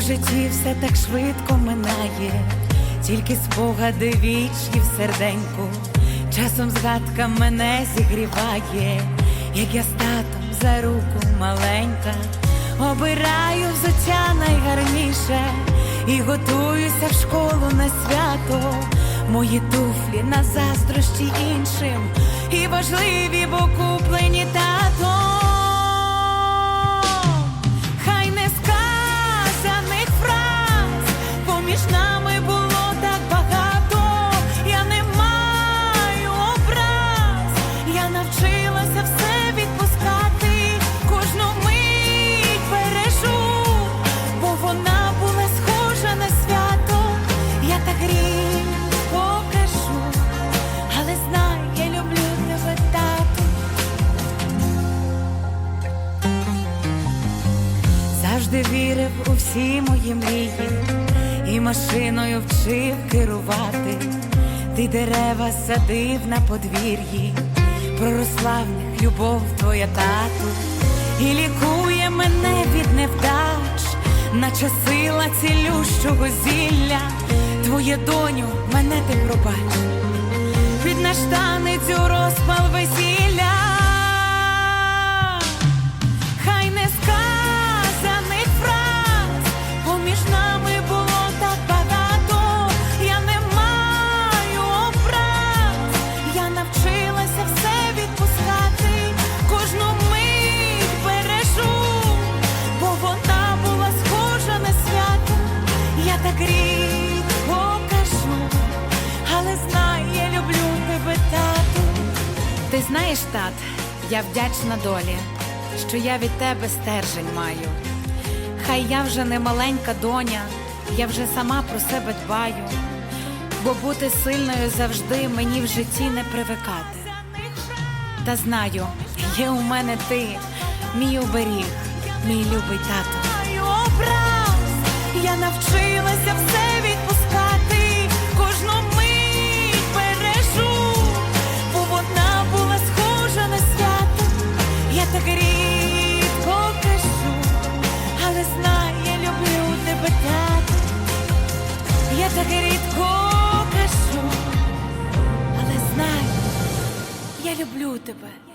житті все так швидко минає, тільки спогади вічні в серденьку, часом згадка мене зігріває, як я з татом за руку маленька, обираю взуття найгарніше і готуюся в школу на свято. Мої туфлі на заздрощі іншим, і важливі, бо Завжди вірив у всі мої мрії, і машиною вчив керувати. Ти дерева садив на подвір'ї, проросла в них любов твоя тату, і лікує мене від невдач, наче сила цілющого зілля. Твоє доню, мене ти пробач, під наш танець у розпал весілля. Я так рідко кажу, але знай, я люблю тебе, тату. Ти знаєш, тат, я вдячна долі, що я від тебе стержень маю. Хай я вже не маленька доня, я вже сама про себе дбаю, бо бути сильною завжди мені в житті не привикати. Та знаю, є у мене ти, мій оберіг, мій любий тато. Я навчилася все відпускати, кожну мить бережу, бо вона була схожа на свято. Я так рідко кажу, але знай, я люблю тебе так. Я так рідко кажу, але знай, я люблю тебе.